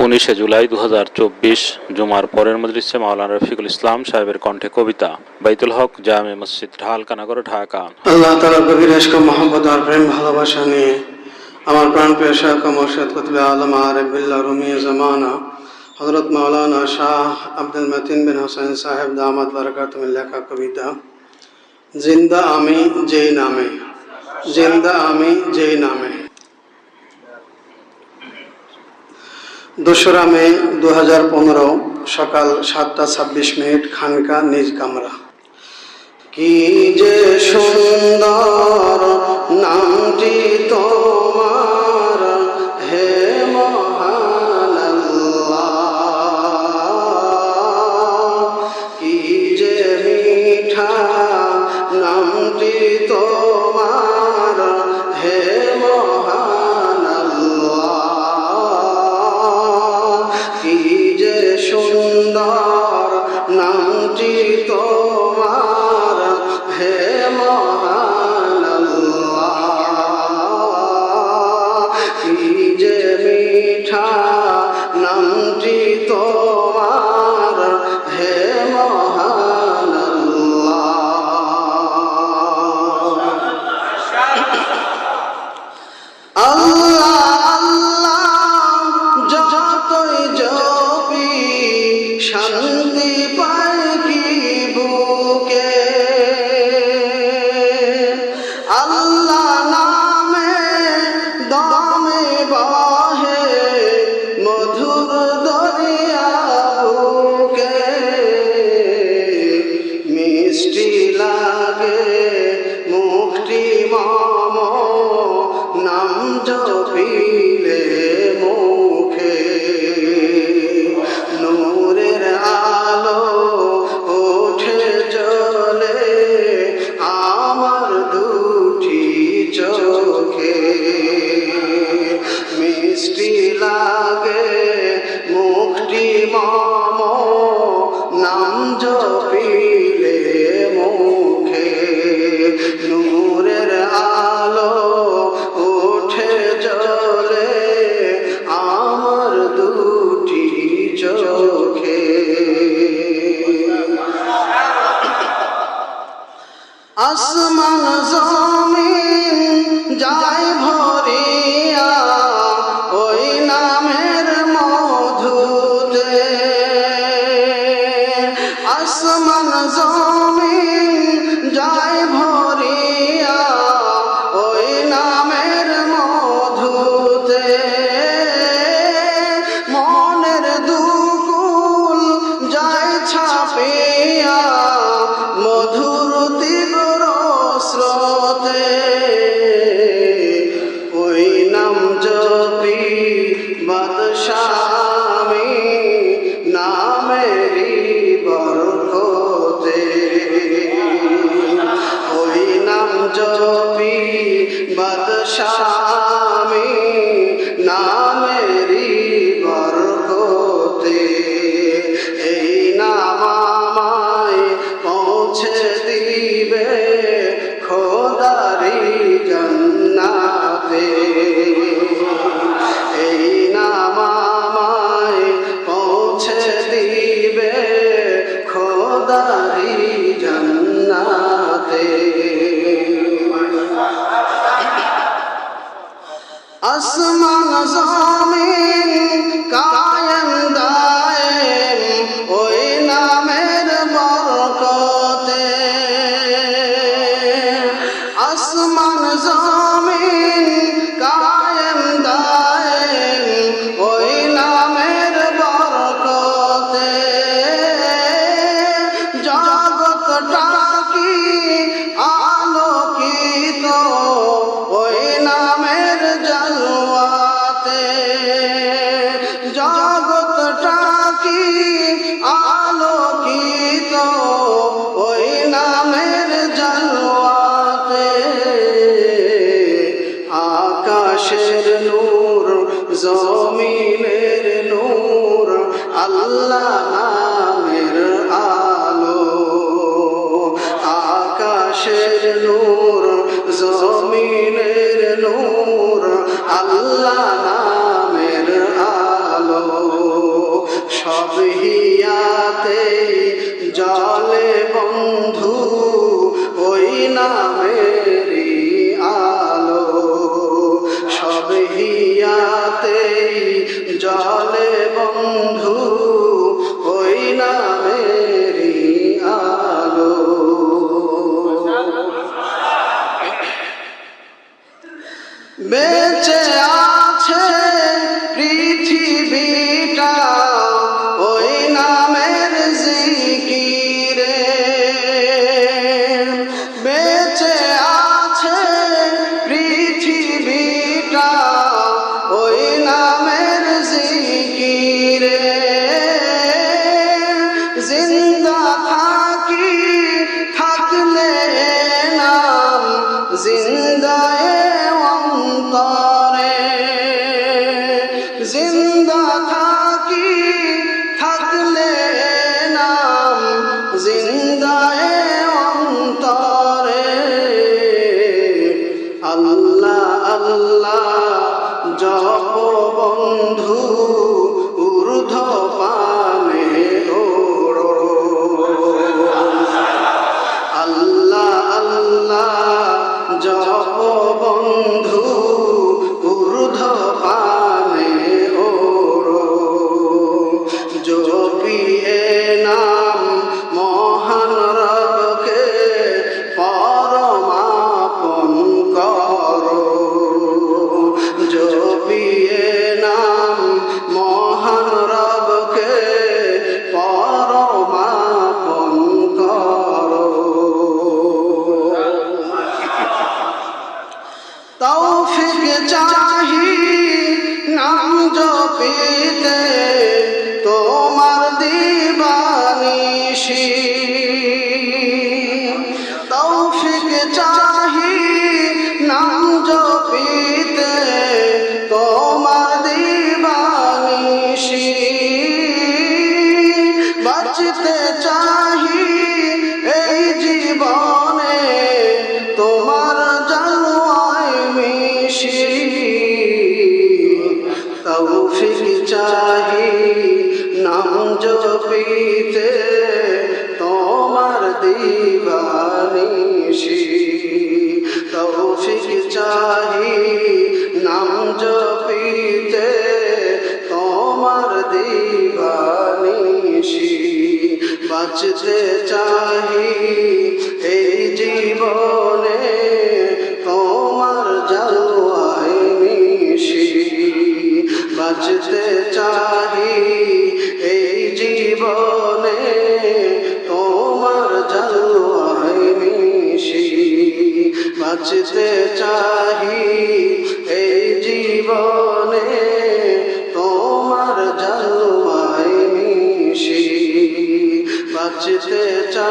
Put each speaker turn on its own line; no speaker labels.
উনিশে জুলাই দু হাজার চব্বিশ জুমার পরের মজলিসে মাওলানা রফিকুল ইসলাম সাহেবের কণ্ঠে কবিতা। বাইতুল হক জামে মসজিদ ঢালকানগর ঢাকা।
আল্লাহ তালা গভীর এশক মোহাম্মদ আর প্রেম ভালোবাসা নিয়ে আমার প্রাণ প্রিয় শাহ মোর্শেদ কুতবে আলম আরবিল্লা রুমি জামানা হজরত মাওলানা শাহ আব্দুল মতিন বিন হোসেন সাহেব দামাত বারকাতুমের লেখা কবিতা, জিন্দা আমি যেই নামে, জিন্দা আমি যেই নামে। দোসরা মে দু হাজার পনেরো সকাল সাতটা ছাব্বিশ মিনিট খানকা নিজ কামরা। কি যে সুন্দর নামটি তোমার নামটি তোমার হে মহান জপি বাদশামি নামেরি বরকতে ওই নাম জপি বাদশামি আল্লাহ নামের আলো সব হিয়াতে জলে বন্ধু ওই নাম বন্ধু ঊর্ধ্ব পানে আল্লাহ আল্লাহ জপ বন্ধু খোঁজ পেতে তোমার দিবানিশি। তৌফিক চাহি নাম জপিতে তোমার দিবানিশি। বাঁচতে চাই বাঁচতে চাহি এই জীবনে তোমার জন্মায় মিশি বাঁচতে চাই